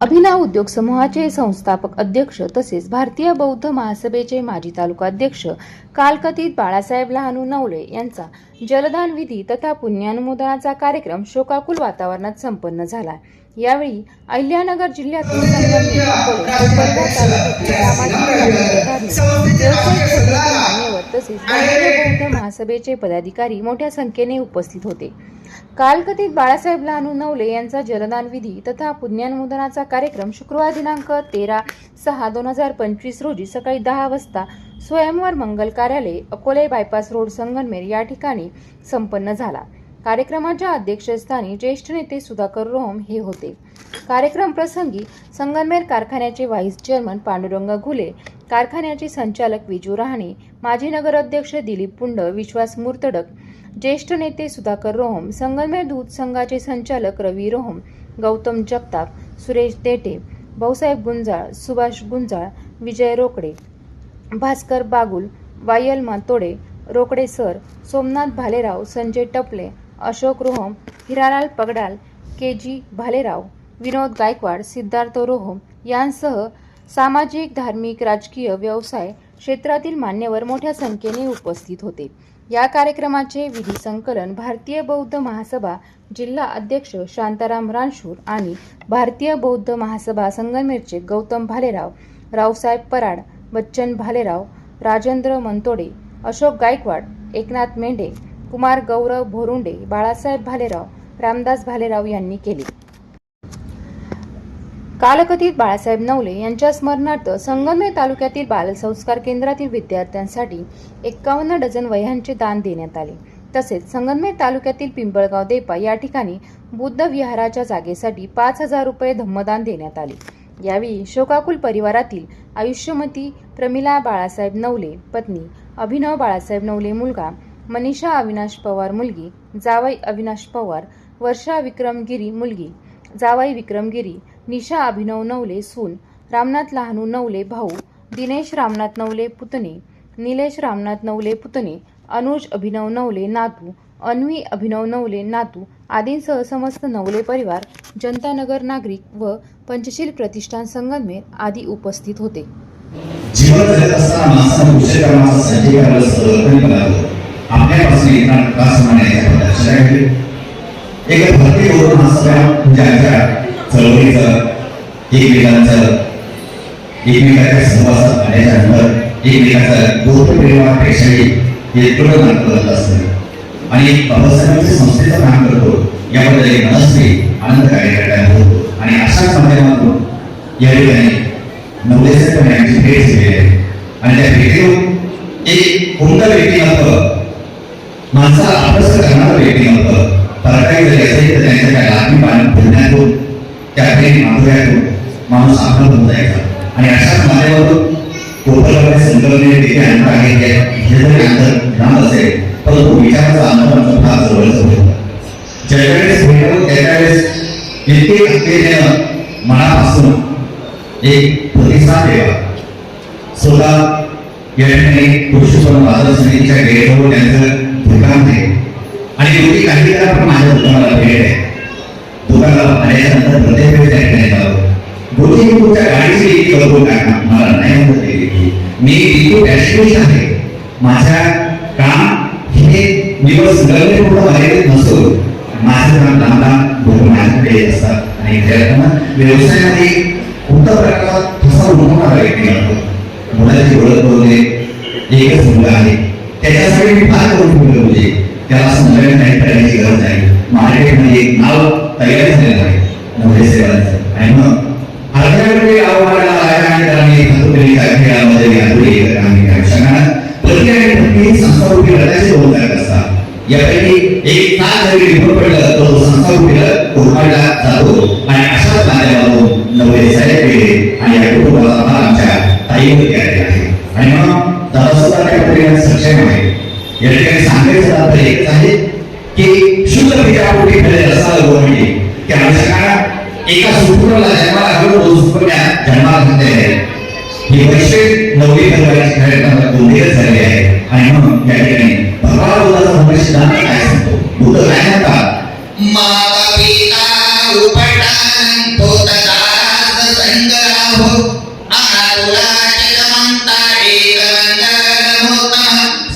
अभिनव उद्योग समूहाचे संस्थापक अध्यक्ष तसेच भारतीय बौद्ध महासभेचे माजी तालुका अध्यक्ष कालकथित बाळासाहेब लहानू नवले यांचा जलदान विधी तथा पुण्यानुमोदनाचा कार्यक्रम शोकाकुल वातावरणात संपन्न झाला. यावेळी अहिल्यानगर जिल्ह्यातील तसेच बौद्ध महासभेचे पदाधिकारी मोठ्या संख्येने उपस्थित होते. कालकथित बाळासाहेब लहानू नवले यांचा जलदान विधी तथा पुण्यानुमोदनाचा कार्यक्रम शुक्रवार दिनांक तेरा सहा दोन हजार पंचवीस रोजी सकाळी दहा वाजता स्वयंवर मंगल कार्यालय अकोले बायपास रोड संगनमेर या ठिकाणी संपन्न झाला. कार्यक्रमाच्या अध्यक्षस्थानी ज्येष्ठ नेते सुधाकर रोम हे होते. कार्यक्रम प्रसंगी संगमनेर कारखान्याचे व्हाईस चेअरमन पांडुरंग घुले कारखान्याचे संचालक विजू रहाणे माजी नगराध्यक्ष दिलीप पुंड विश्वास मुर्तडक ज्येष्ठ नेते सुधाकर रोहम संगमनेर दूध संघाचे संचालक Ravi Roham Gautam Jagtap Suresh Dete Bhausaheb Gunjal Subhash Gunjal Vijay Rokade Bhaskar Bagul Vayal Matode Rokade sir Somnath Bhalerao Sanjay Taple Ashok Roham Hiralal Pagdal K G Bhalerao Vinod Gaikwad Siddharth Roham यांसह सामाजिक धार्मिक राजकीय व्यवसाय क्षेत्रातील मान्यवर मोठ्या संख्येने उपस्थित होते. या कार्यक्रमाचे विधी संकलन भारतीय बौद्ध महासभा जिल्हा अध्यक्ष शांताराम रानशूर आणि भारतीय बौद्ध महासभा संगमेरचे गौतम भालेराव रावसाहेब पराड बच्चन भालेराव राजेंद्र मंतोडे अशोक गायकवाड एकनाथ मेंढे कुमार गौरव भोरुंडे बाळासाहेब भालेराव रामदास भालेराव यांनी केले. कालकथित बाळासाहेब नवले यांच्या स्मरणार्थ संगमनेर तालुक्यातील बालसंस्कार केंद्रातील विद्यार्थ्यांसाठी एक्कावन्न डझन वह्यांचे दान देण्यात आले. तसेच संगमनेर तालुक्यातील पिंपळगाव देपा या ठिकाणी बुद्ध विहाराच्या जागेसाठी पाच हजार रुपये धम्मदान देण्यात आले. यावेळी शोकाकुल परिवारातील आयुष्यमती प्रमिला बाळासाहेब नवले पत्नी अभिनव बाळासाहेब नवले मुलगा मनीषा अविनाश पवार मुलगी जावई अविनाश पवार वर्षा विक्रमगिरी मुलगी जावाई विक्रमगिरी निशा अभिनव नवले सून रामनाथ लहानू नवले भाऊ दिनेश रामनाथ नवले पुतणे निलेश रामनाथ नवले पुतणे अनुज अभिनव नवले नातू अन्वी अभिनव नवले नातू आदींसह समस्त नवले परिवार जनतानगर नागरिक व पंचशील प्रतिष्ठान संगमेर आदी उपस्थित होते. जीवन जगत असताना माणसानं उशीर आपल्यापासून येणार विकासमाने याच्या एक भारतीय बौद्ध महासभा ज्यांच्या चळवळीचं एकमेकांचं एकमेकांच्या सहवासात आल्याच्यानंतर एकमेकांचं बौद्ध परिवारापेक्षाही इतकं नातं करत असतं आणि बाबासाहेबांच्या संस्थेचं काम करतो याबद्दल एक मनस्वी आनंद कार्यक्रम होतो आणि अशाच माध्यमातून या ठिकाणी नवलेचे यांची भेट झालेली आहे आणि त्या भेटीतून एक उमदा व्यक्तिमत्व माणसाला अभ्यास व्यक्ती नव्हतं परकाई जरी असेल तर त्यांच्या त्या लाखी पाण्यात फिरण्यातून त्या ठिकाणी माधुर्यातून माणूस आपला होऊन जायचा आणि अशाच माध्यमातून कोपरला संकल्पने तिथे अंतर आहे ते हे जरी अंतर लांब असेल परंतु विचाराचा अंतर आमचा फार जवळच जवळचं होतं. ज्यावेळेस भेटलो वेळेस इतके अत्तेने मनापासून एक प्रतिसाद द्यावा स्वतः या ठिकाणी पुरुषोत्तम बाजार समितीच्या गेटवर त्यांचं दुकान आहे आणि एवढी काही वेळा पण माझ्या दुकानाला भेट आहे. दुकानाला आल्यानंतर प्रत्येक वेळेस त्या ठिकाणी जावं. बोलते मी तुमच्या गाडीची एक कळवून टाका मला नाही मदत केली मी इको डॅशबोर्ड आहे. माझ्या काम हे दिवस गरजे पूर्ण मर्यादित नसून माझं काम लांब लांब माझ्याकडे येत असतात. आणि त्यातून व्यवसायामध्ये कोणत्या प्रकारचा ठसा उमटणारा व्यक्ती असतो मुलाची ओळख करून एकच मुलं आहे त्याच्यासाठी मी फार करून ठेवले होते. त्याला असं नाही करण्याची गरज नाही. मार्केटमध्ये एक नाव तयार झालेलं आहे नवरे सेवांचं आणि मग हलक्याकडे आवडला आहे आणि त्याला मी खातोपरी खेळामध्ये आम्ही काय दोन असतात. यापैकी एक तास जरी रिपोर्ट पडलं तर तो संस्थारूपी उभारला जातो. दादा सुद्धा आहे. या ठिकाणी सांगायचं अर्थ एकच आहे की शुद्ध विचारापोटी फिरलेलं असावं गव्हर्नमेंटने म्हणजे की आमच्या काळात एका सुपुत्राला जन्माला घालून दोन सुपुत्र्या जन्माला घातलेल्या आहेत ही वैश्विक नवरी परिवाराची कार्यक्रम गंभीर झाले आहे. आणि म्हणून या ठिकाणी भगवान बुद्धाचा भविष्य सिद्धांत काय सांगतो? बुद्ध काय म्हणतात? माता पिता उपटान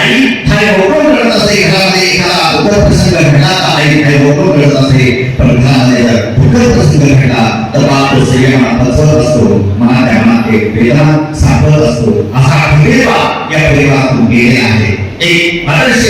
आणि आई काही होकम करत असते एखादा एखादा अगोदर प्रसंग घडला तर आई काही होकम करत असते पण घरामध्ये जर दुःखद प्रसंग घडला तर बाप तो संयमात पचवत असतो मनात त्या मनात एक वेदना सापडत असतो असा खंबीर बाप या परिवारातून गेले आहे एक आदर्श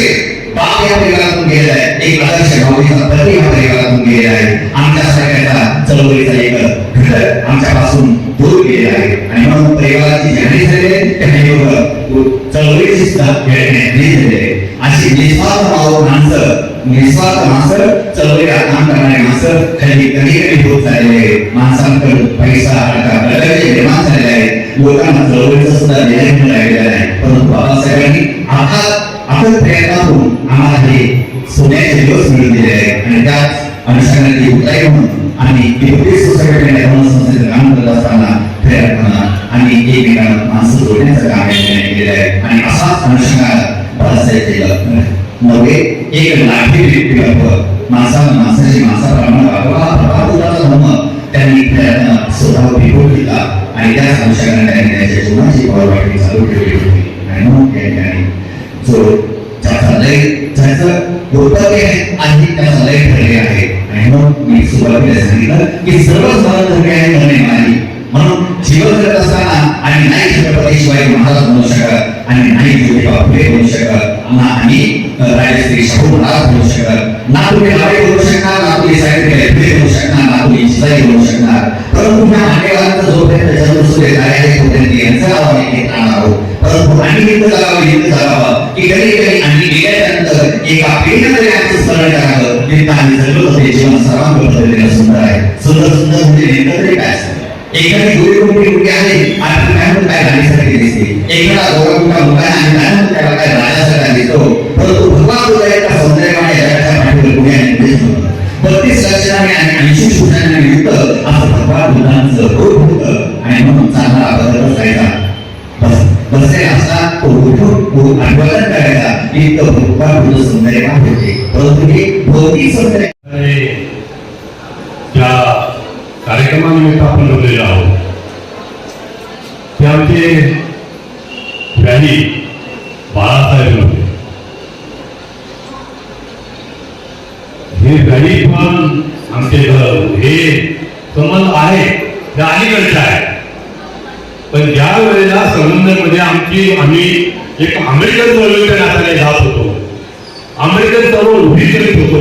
बाप या परिवारातून गेलेला आहे एक आदर्श भावनेचा पती या परिवारातून गेलेला आहे आमच्या सगळ्याचा चळवळीचा एक घटक आमच्यापासून दूर गेलेला आहे आणि म्हणून परिवाराची जाणीव झालेली आहे त्यांनी योग चळवळीची सुद्धा घेण्यात झालेली अशी निस्वार्थ भाव माणसं निस्वार्थ माणसं चळवळीला काम करणारे माणसं खाली कधी कधी होत चाललेले आहे माणसांकडे पैसा अडका प्रगती निर्माण झालेले आहे लोकांना चळवळीचं सुद्धा निर्णय राहिलेला आहे परंतु बाबासाहेबांनी आता आपण प्रयत्नातून आम्हाला हे सोन्याचे दिवस मिळून दिले आहेत. आणि त्याच अनुषंगाने ती उताई म्हणून आम्ही डिप्युटी सोसायटी धर्म संस्थेचं काम करत असताना प्रयत्न आणि एकमेकांना माणसं जोडण्याचं काम या केलेलं आहे. आणि असाच अनुषंगाला बाळासाहेब केलं नव्हे एक लाठी व्यक्तिगत माणसाला माणसाची माणसाप्रमाणे वागवा हा उदाचा धर्म त्यांनी प्रयत्न स्वतः बिघडून दिला. आणि त्याच अनुषंगाने त्यांनी त्यांच्या जीवनाची पावलवाटी चालू ठेवली होती आणि म्हणून त्या ठिकाणी जो ज्याचा लय ज्याचं आधी आहे लय ठरले आहे. आणि म्हणून मी सुरुवातीला सांगितलं की सर्वच मला धर्म आहे म्हणे नाही म्हणून जीवन करत असताना आणि नाही छत्रपती शिवाजी महाराज म्हणू शकत आणि नाही ज्योतिबा फुले म्हणू शकत ना आणि राजश्री शाहू महाराज म्हणू शकत. ना तुम्ही लावे बोलू शकणार ना तुम्ही साहित्य फुले म्हणू शकणार ना तुम्ही जिजाई म्हणू शकणार. परंतु ह्या मान्यवरांचा जोपर्यंत जन्म सुरू आहे तोपर्यंत यांचा आवाज आम्ही घेत राहणार आहोत. आणि हिंद जागावं. हिंद की आणि गेल्यानंतर एका तरी आमचं स्मरण करावं. म्हणजे आम्ही जगलो ते जीवन सुंदर आहे. सुंदर सुंदर म्हणजे नेमकं तरी काय एखादी गोरी कोणती मुलगी आहे आणि काय म्हणतो काय दिसते? एखादा गोरा मोठा मुलगा आणि काय त्याला काय राजासारखा दिसतो? परंतु भगवान सौंदर्यमाने जगाच्या पाठीवर कोणी आणि बत्तीस लक्षणाने आणि ऐंशी सूचनांनी युक्त असं भगवान बुद्धांचं उठून करायला करायचा इतकं भगवान बुद्ध सौंदर्यवान होते परंतु हे भौतिक सौंदर्य त्या कार्यक्रमानिमित्त आपण बोललेलो आहोत ते आमचे व्याधी बाळासाहेब होते. हे व्याधी पण आमचे हे संबंध आहे ते अलीकडचे आहे. पण ज्या वेळेला संबंधामध्ये आमची आम्ही एक अमेरिकन चळवळीच्या नात्याने जात होतो. अमेरिकन तरुण उभी करीत होतो.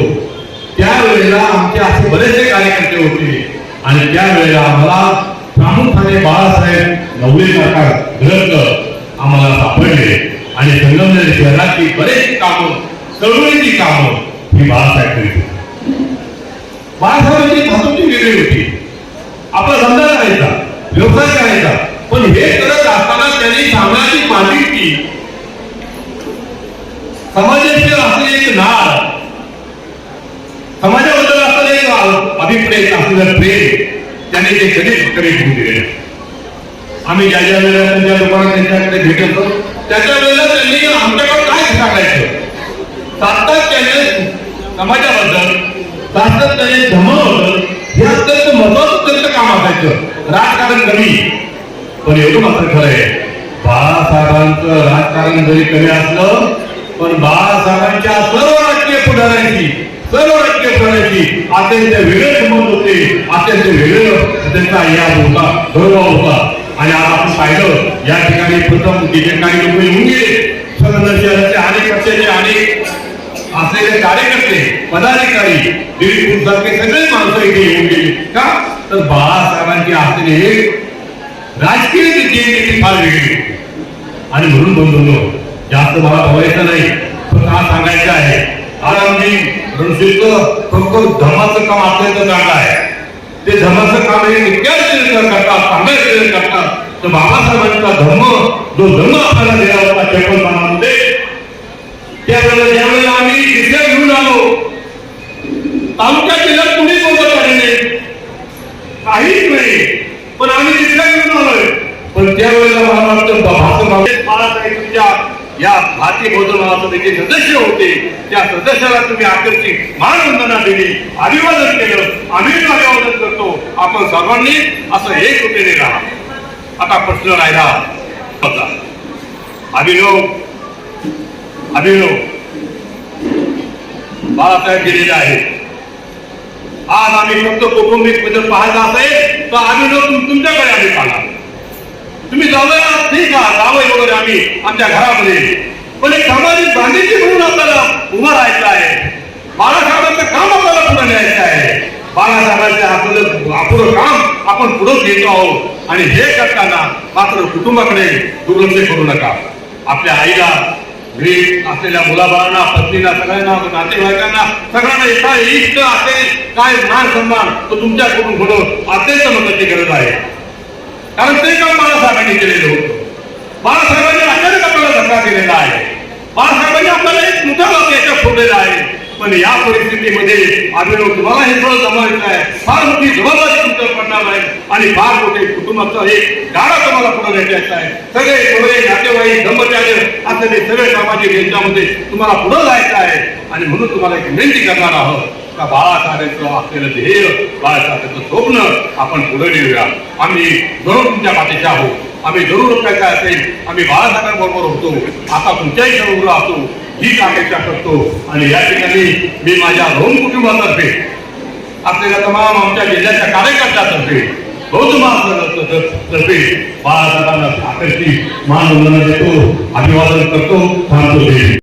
त्यावेळेला आमचे असे बरेचसे कार्यकर्ते होते. आणि त्यावेळेला आम्हाला प्रामुख्याने बाळासाहेब नवले सरकार ग्रंथ आम्हाला सापडले. आणि संगमनेर शहरातली बरेचशी कामं चळवळीची कामं ही बाळासाहेब करीत होते. बाळासाहेबांची धातूची वेगळी होती. आपला धंदा करायचा व्यवसाय करायचा. पण हे करत असताना त्यांनी सामाजिक मागणी समाजाचे असलेले एक नाळ समाजाबद्दल असलेले एक अभिप्रेत असलेलं प्रेम त्यांनी ते कधीच कधी होऊन दिले आम्ही ज्या ज्या वेळेला त्यांच्या लोकांना त्यांच्याकडे भेट होतो त्याच्या वेळेला त्यांनी आमच्याकडे काय सांगायचं? सातत्याने समाजाबद्दल सातत्याने धमक हे अत्यंत महत्वाचं त्यांचं काम असायचं. राजकारण कमी. पण एवढं मात्र खरं आहे. बाळासाहेबांचं राजकारण जरी कमी असलं पण बाळासाहेबांच्या सर्व राजकीय पुढाऱ्यांची सर्व राजकीय पुढाऱ्यांची अत्यंत वेगळे संबंध होते. अत्यंत वेगळं त्यांचा या होता गौरव होता. आणि आज आपण पाहिलं या ठिकाणी प्रथम तिथे काही लोक येऊन गेले. संगमनेर शहराचे अनेक पक्षाचे अनेक असलेले कार्यकर्ते पदाधिकारी दिलीप सारखे सगळे माणसं इथे येऊन गेले. का? तर बाळासाहेबांची असलेले राजकीय देखील फार वेगळी आणि म्हणून बंधूंनो जास्त मला बोलायचं नाही. फक्त हा सांगायचं आहे आरामजी आमची फक्त धमाचं काम आपल्याचं चांगलं आहे. ते धमाचं काम हे इतक्याच करतात चांगल्या वेळेस करतात. तर बाबासाहेबांचा धर्म जो धर्म आपल्याला दिला होता छप्पनपणामध्ये त्यावेळेला ज्यावेळेला आम्ही तिथे घेऊन आलो. आमच्या जिल्ह्यात कुणी बोलत आले नाही. काहीच नाही. पण आम्ही तिथे घेऊन आलोय. पण त्यावेळेला मला वाटतं भाषण बाळासाहेबांच्या या भारतीय बौद्ध महासभेचे सदस्य होते. त्या सदस्याला तुम्ही आकर्षित मानवंदना दिली. अभिवादन केलं. आम्ही अभिवादन करतो. आपण सर्वांनी असं एक रुपये राहा. आता प्रश्न राहिला. होता अभिनव. अभिनव. बाळासाहेब गेलेले आहेत. आज आम्ही फक्त कौटुंबिकबद्दल पाहायचं असेल तर अभिनव तुमच्याकडे आम्ही पाहणार. तुम्ही जाऊया? ठीक आहे जावं वगैरे आम्ही आमच्या घरामध्ये. पण एक सामाजिक बांधिलकी म्हणून आपल्याला उभं राहायचं आहे. बाळासाहेबांचं काम आपल्याला पुढे न्यायचं आहे. बाळासाहेबांचं आपलं आपलं काम आपण पुढे घेतो आहोत. आणि हे करताना मात्र कुटुंबाकडे दुर्लक्ष करू नका. आपल्या आईला घरी असलेल्या मुलाबाळांना पत्नीला सगळ्यांना नातेवाईकांना सगळ्यांना एका इष्ट असेल काय मान सन्मान तो तुमच्याकडून होणं अत्यंत मदतीची गरज आहे. कारण ते काम बाळासाहेबांनी केलेलं होतं. बाळासाहेबांनी अचानक आपल्याला धक्का दिलेला आहे. बाळासाहेबांनी आपल्याला एक मोठा वाक्य याच्यात फोडलेला आहे. पण या परिस्थितीमध्ये अभिनव तुम्हाला हे सगळं जमायचं आहे. फार मोठी जबाबदारी तुमच्यावर पडणार आहे आणि फार मोठे कुटुंबाचा एक गाडा तुम्हाला पुढे द्यायचा आहे. सगळे सगळे नातेवाईक धर्मचार्य असलेले सगळे सामाजिक यांच्यामध्ये तुम्हाला पुढे जायचं आहे. आणि म्हणून तुम्हाला एक विनंती करणार आहोत त्या बाळासाहेबांचं असलेलं ध्येय बाळासाहेबांचं स्वप्न आपण पुढे नेऊया. आम्ही जरूर तुमच्या पाठीचे आहोत. आम्ही जरूर काय काय असेल. आम्ही बाळासाहेबांबरोबर होतो. आता तुमच्याही जरूर असतो हीच अपेक्षा करतो. आणि या ठिकाणी मी माझ्या रोम कुटुंबातर्फे आपल्याला तमाम आमच्या जिल्ह्याच्या कार्यकर्त्यातर्फे बौद्ध महासंघातर्फे बाळासाहेबांना आकर्षित मान देतो. अभिवादन करतो. थांबतो.